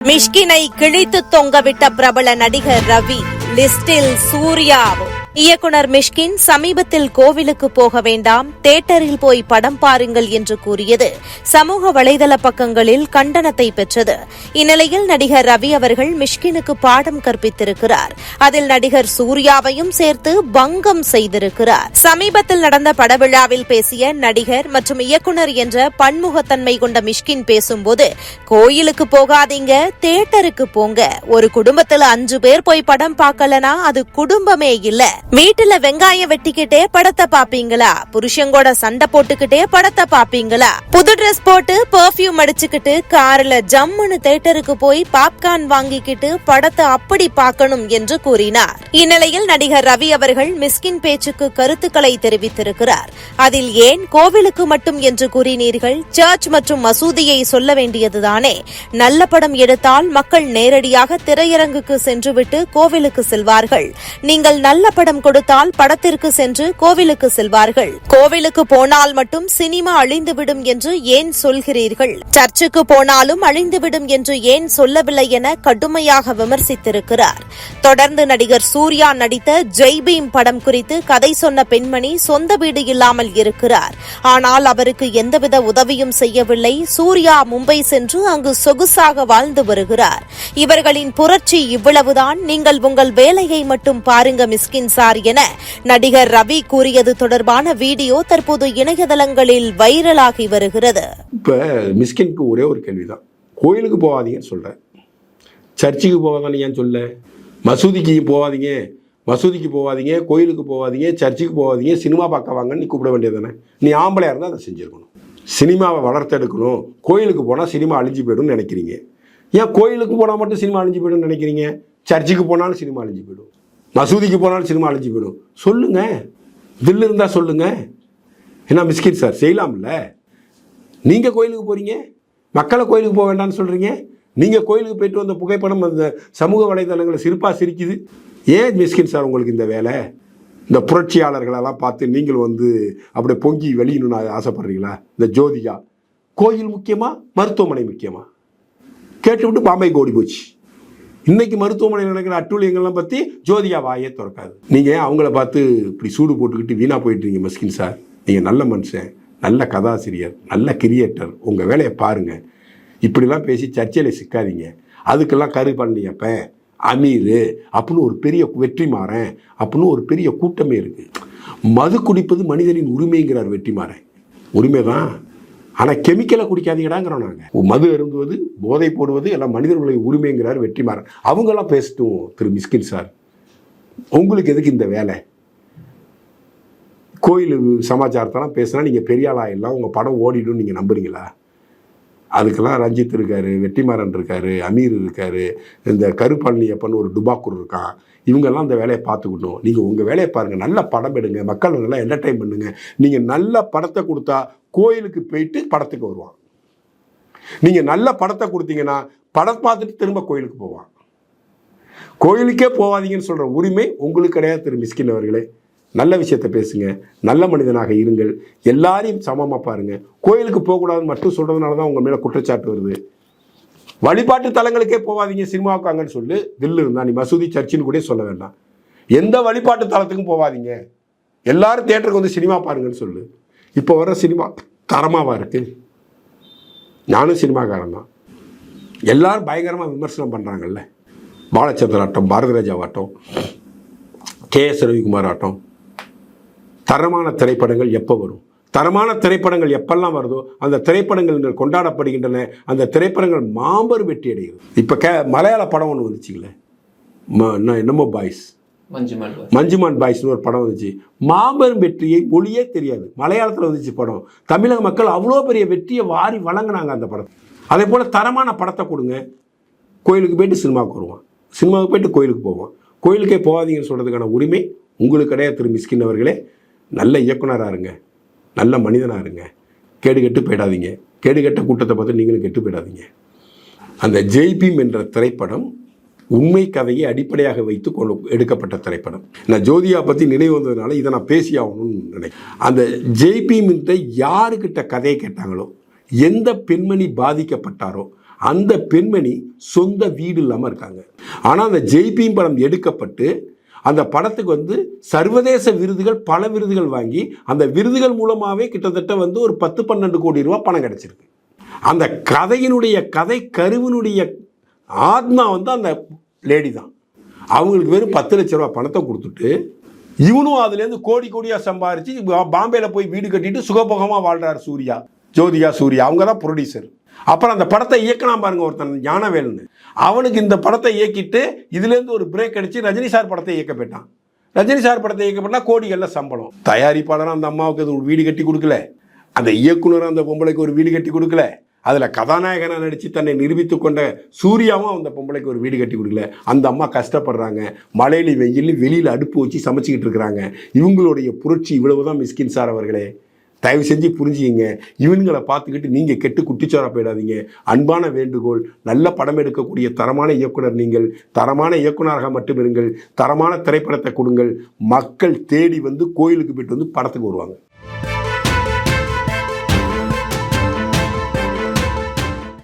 மிஷ்கினை கிழித்து தொங்கவிட்ட பிரபல நடிகர் ரவி லிஸ்டில் சூர்யாவும் இயக்குனர் மிஷ்கின் சமீபத்தில் கோவிலுக்கு போக வேண்டாம் தேட்டரில் போய் படம் பாருங்கள் என்று கூறியது. சமூக வலைதள பக்கங்களில் கண்டனத்தை பெற்றது. இந்நிலையில் நடிகர் ரவி அவர்கள் மிஷ்கினுக்கு பாடம் கற்பித்திருக்கிறார். அதில் நடிகர் சூர்யாவையும் சேர்த்து பங்கம் செய்திருக்கிறார். சமீபத்தில் நடந்த படவிழாவில் பேசிய நடிகர் மற்றும் இயக்குனர் என்ற பன்முகத்தன்மை கொண்ட மிஷ்கின் பேசும்போது கோயிலுக்கு போகாதீங்க தேட்டருக்கு போங்க. ஒரு குடும்பத்தில் அஞ்சு பேர் போய் படம் பார்க்கலனா அது குடும்பமே இல்லை. வீட்டுல வெங்காயம் வெட்டிக்கிட்டே படத்தை பாப்பீங்களா? புருஷங்கோட சண்டை போட்டுக்கிட்டே படத்தை பாப்பீங்களா? புது ட்ரெஸ் போட்டு பெர்ஃபியூம் அடிச்சுக்கிட்டு கார்ல ஜம்முன்னு தேட்டருக்கு போய் பாப்கார்ன் வாங்கிக்கிட்டு படத்தை அப்படி பார்க்கணும் என்று கூறினார். இந்நிலையில் நடிகர் ரவி அவர்கள் மிஸ்கின் பேச்சுக்கு கருத்துக்களை தெரிவித்திருக்கிறார். அதில் ஏன் கோவிலுக்கு மட்டும் என்று கூறினீர்கள்? சர்ச் மற்றும் மசூதியை சொல்ல வேண்டியதுதானே? நல்ல படம் எடுத்தால் மக்கள் நேரடியாக திரையரங்குக்கு சென்றுவிட்டு கோவிலுக்கு செல்வார்கள். நீங்கள் நல்ல படம் கொடுத்தால் படத்திற்கு சென்று கோவிலுக்கு செல்வார்கள். கோவிலுக்கு போனால் மட்டும் சினிமா அழிந்துவிடும் என்று ஏன் சொல்கிறீர்கள்? சர்ச்சுக்கு போனாலும் அழிந்துவிடும் என்று ஏன் சொல்லவில்லை என கடுமையாக விமர்சித்திருக்கிறார். தொடர்ந்து நடிகர் சூர்யா நடித்த ஜெய் பீம் படம் குறித்து கதை சொன்ன பெண்மணி சொந்த வீடு இல்லாமல் இருக்கிறார். ஆனால் அவருக்கு எந்தவித உதவியும் செய்யவில்லை. சூர்யா மும்பை சென்று அங்கு சொகுசாக வாழ்ந்து வருகிறார். இவர்களின் புரட்சி இவ்வளவுதான். நீங்கள் உங்கள் வேலையை மட்டும் பாருங்க மிஸ்கின் சார் என நடிகர் ரவி கூறியது தொடர்பான வீடியோ தற்போது இணையதளங்களில் வைரலாகி வருகிறது. இப்போ மிஸ்கினுக்கு ஒரே ஒரு கேள்விதான். கோயிலுக்கு போகாதீங்கன்னு சொல்கிறேன் சர்ச்சுக்கு போகாதானே ஏன் சொல்ல? மசூதிக்கு போகாதீங்க மசூதிக்கு போகாதீங்க கோயிலுக்கு போகாதீங்க சர்ச்சுக்கு போகாதீங்க சினிமா பார்க்க வாங்கன்னு நீ கூப்பிட வேண்டியது தானே நீ ஆம்பளையாக இருந்தால் அதை செஞ்சுருக்கணும். சினிமாவை வளர்த்தெடுக்கணும். கோயிலுக்கு போனால் சினிமா அழிஞ்சு போயிடும்னு நினைக்கிறீங்க. ஏன் கோயிலுக்கு போனால் மட்டும் சினிமா அழிஞ்சு போயிடும்னு நினைக்கிறீங்க? சர்ச்சுக்கு போனாலும் சினிமா அழிஞ்சு போயிடும். மசூதிக்கு போனாலும் சினிமா அழிஞ்சு போயிடும். சொல்லுங்க. தில் இருந்தால் சொல்லுங்க. என்ன மிஸ்கின் சார் செய்யலாம்ல. நீங்கள் கோயிலுக்கு போகிறீங்க மக்களை கோயிலுக்கு போக வேண்டாம்னு சொல்கிறீங்க நீங்கள் கோயிலுக்கு போயிட்டு வந்த புகைப்படம் அந்த சமூக வலைதளங்களை சிரிப்பாக சிரிக்குது. ஏன் மிஸ்கின் சார் உங்களுக்கு இந்த வேலை? இந்த புரட்சியாளர்களெல்லாம் பார்த்து நீங்கள் வந்து அப்படியே பொங்கி வெளியணும்னு ஆசைப்படுறீங்களா? இந்த ஜோதிகா. கோயில் முக்கியமாக மருத்துவமனை முக்கியமாக கேட்டுவிட்டு பாம்பே ஓடி போச்சு. இன்னைக்கு மருத்துவமனையில் நடக்கிற அட்டூழியங்கள்லாம் பற்றி ஜோதியா வாயே திறக்காது. நீங்கள் அவங்கள பார்த்து இப்படி சூடு போட்டுக்கிட்டு வீணாக போயிட்டுருங்க மஸ்கின் சார்? நீங்கள் நல்ல மனுஷன் நல்ல கதாசிரியர் நல்ல கிரியேட்டர். உங்கள் வேலையை பாருங்கள் இப்படிலாம் பேசி சர்ச்சையில் சிக்காதீங்க. அதுக்கெல்லாம் கரு பண்ணியப்ப அமீர் அப்படின்னு ஒரு பெரிய வெற்றிமாறன் அப்படின்னு ஒரு பெரிய கூட்டமே இருக்குது மது குடிப்பது மனிதனின் உரிமைங்கிறார் வெற்றிமாறன். உரிமை தான் ஆனால் கெமிக்கலை குடிக்காதீங்கடாங்கிறோம் நாங்கள் மது அருந்துவது போதை போடுவது எல்லாம் மனிதர்களுடைய உரிமைங்கிறார் வெற்றிமாறன். அவங்கெல்லாம் பேசட்டும் திரு மிஸ்கின் சார். உங்களுக்கு எதுக்கு இந்த வேலை? கோயில் சமாச்சாரத்தெல்லாம் பேசினா நீங்கள் பெரியாளாக ஆளாயிடலாம் உங்கள் படம் ஓடிடும் நீங்கள் நம்புறீங்களா? அதுக்கெல்லாம் ரஞ்சித் இருக்காரு வெட்டிமாறன் இருக்காரு அமீர் இருக்காரு இந்த கருப்பழனியப்பன் ஒரு டுபாக்கூர் இருக்கான். இவங்கெல்லாம் அந்த வேலையை பார்த்துக்கணும். நீங்கள் உங்கள் வேலையை பாருங்கள் நல்ல படம் எடுங்க. மக்கள் நல்லா என்டர்டைன் பண்ணுங்க. நீங்கள் நல்ல படத்தை கொடுத்தா கோயிலுக்கு போயிட்டு படத்துக்கு வருவான். நீங்கள் நல்ல படத்தை கொடுத்தீங்கன்னா படம் பார்த்துட்டு திரும்ப கோயிலுக்கு போவான். கோயிலுக்கே போகாதீங்கன்னு சொல்கிற உரிமை உங்களுக்கு கிடையாது திரு மிஸ்கின் அவர்களே. நல்ல விஷயத்த பேசுங்க நல்ல மனிதனாக இருங்கள். எல்லாரையும் சமமாக பாருங்கள் கோயிலுக்கு போகக்கூடாதுன்னு மட்டும் சொல்கிறதுனால தான் உங்கள் மேலே குற்றச்சாட்டு வருது. வழிபாட்டு தலங்களுக்கே போகாதீங்க சினிமாவுக்கு அங்கன்னு சொல்லு. தில்லு இருந்தா நீ மசூதி சர்ச்சின்னு கூட சொல்ல வேண்டாம். எந்த வழிபாட்டு தலத்துக்கும் போகாதீங்க. எல்லாரும் தேட்டருக்கு வந்து சினிமா பாருங்கன்னு சொல்லு. இப்போ வர சினிமா தரமாவா இருக்கு? நானும் சினிமாக்காரன் தான். எல்லாரும் பயங்கரமாக விமர்சனம் பண்ணுறாங்கல்ல பாலச்சந்திர ஆட்டம் பாரதிராஜா ஆட்டம் கே எஸ் ரவிக்குமார் ஆட்டம் தரமான திரைப்படங்கள் எப்போ வரும்? தரமான திரைப்படங்கள் எப்பெல்லாம் வருதோ அந்த திரைப்படங்கள் கொண்டாடப்படுகின்றன. அந்த திரைப்படங்கள் மாபெரும் வெற்றி அடைகிறது. இப்போ கே மலையாள படம் ஒன்று வந்துச்சுங்களே என்னமோ பாய்ஸ். மஞ்சுமான் பாய்ஸ்னு ஒரு படம் வந்துச்சு. மாபெரும் வெற்றியை மொழியே தெரியாது. மலையாளத்தில் வந்துச்சு படம். தமிழக மக்கள் அவ்வளோ பெரிய வெற்றியை வாரி வழங்கினாங்க அந்த படத்தை. அதே போல் தரமான படத்தை கொடுங்க. கோயிலுக்கு போயிட்டு சினிமாவுக்கு வருவான். சினிமாவுக்கு போயிட்டு கோயிலுக்கு போவான். கோயிலுக்கே போகாதீங்கன்னு சொல்கிறதுக்கான உரிமை உங்களுக்கு கிடையாது திரு மிஸ்கின் அவர்களே. நல்ல இயக்குனராக இருங்க. நல்ல மனிதனாக இருங்க. கேடு கெட்டு போயிடாதீங்க. கேடு கெட்ட கூட்டத்தை பார்த்து நீங்களும் கெட்டு போயிடாதீங்க. அந்த ஜெய்பீம் என்ற திரைப்படம் உண்மை கதையை அடிப்படையாக வைத்து கொண்டு எடுக்கப்பட்ட திரைப்படம். நான் ஜோதியா பற்றி நினைவு வந்ததுனால இதை நான் பேசி ஆகணும்னு நினைக்கிறேன். அந்த ஜெய்பீம்கிட்ட யாருக்கிட்ட கதையை கேட்டாங்களோ எந்த பெண்மணி பாதிக்கப்பட்டாரோ அந்த பெண்மணி சொந்த வீடு இல்லாமல் இருக்காங்க. ஆனால் அந்த ஜெய்பீம் படம் எடுக்கப்பட்டு அந்த படத்துக்கு வந்து சர்வதேச விருதுகள் பல விருதுகள் வாங்கி அந்த விருதுகள் மூலமாகவே கிட்டத்தட்ட வந்து ஒரு பத்து பன்னெண்டு கோடி ரூபா பணம் கிடைச்சிருக்கு. அந்த கதையினுடைய கதை கருவினுடைய ஆத்மா வந்து அந்த லேடி தான். அவங்களுக்கு வெறும் பத்து லட்ச ரூபா பணத்தை கொடுத்துட்டு இவனும் அதுலேருந்து கோடி கோடியாக சம்பாரிச்சு பாம்பேயில் பாம்பேல போய் வீடு கட்டிட்டு சுகபோகமாக வாழ்கிறார் சூர்யா ஜோதிகா சூர்யா. அவங்க தான் ப்ரொடியூசர் அப்புறம் அந்த படத்தை இயக்கலாம் பாருங்க ஒருத்தன் ஞானவேல்னு. அவனுக்கு இந்த படத்தை இயக்கிட்டு இதுலேருந்து ஒரு பிரேக் அடிச்சு ரஜினி சார் படத்தை இயக்க போயிட்டான். ரஜினி சார் படத்தை இயக்க கோடிகளில் சம்பளம். தயாரிப்பாளராக அந்த அம்மாவுக்கு அது ஒரு வீடு கட்டி கொடுக்கல. அந்த இயக்குனர் அந்த பொம்பளைக்கு ஒரு வீடு கட்டி கொடுக்கல. அதில் கதாநாயகனாக நடித்து தன்னை நிரூபித்து கொண்ட சூர்யாவும் அந்த பொம்பளைக்கு ஒரு வீடு கட்டி கொடுக்கல. அந்த அம்மா கஷ்டப்படுறாங்க. மழையில வெயில் வெளியில் அடுப்பு வச்சு சமைச்சிக்கிட்டு இருக்கிறாங்க. இவங்களுடைய புரட்சி இவ்வளவுதான் மிஸ்கின் சார் அவர்களே. தயவு செஞ்சு புரிஞ்சுக்கிங்க. இவனுங்களை பார்த்துக்கிட்டு நீங்கள் கெட்டு குட்டிச்சோரா போயிடாதீங்க. அன்பான வேண்டுகோள் நல்ல படம் எடுக்கக்கூடிய தரமான இயக்குனர் நீங்கள் தரமான இயக்குனராக மட்டும் இருங்கள் தரமான திரைப்படத்தை கொடுங்கள். மக்கள் தேடி வந்து கோயிலுக்கு போயிட்டு வந்து படத்துக்கு வருவாங்க.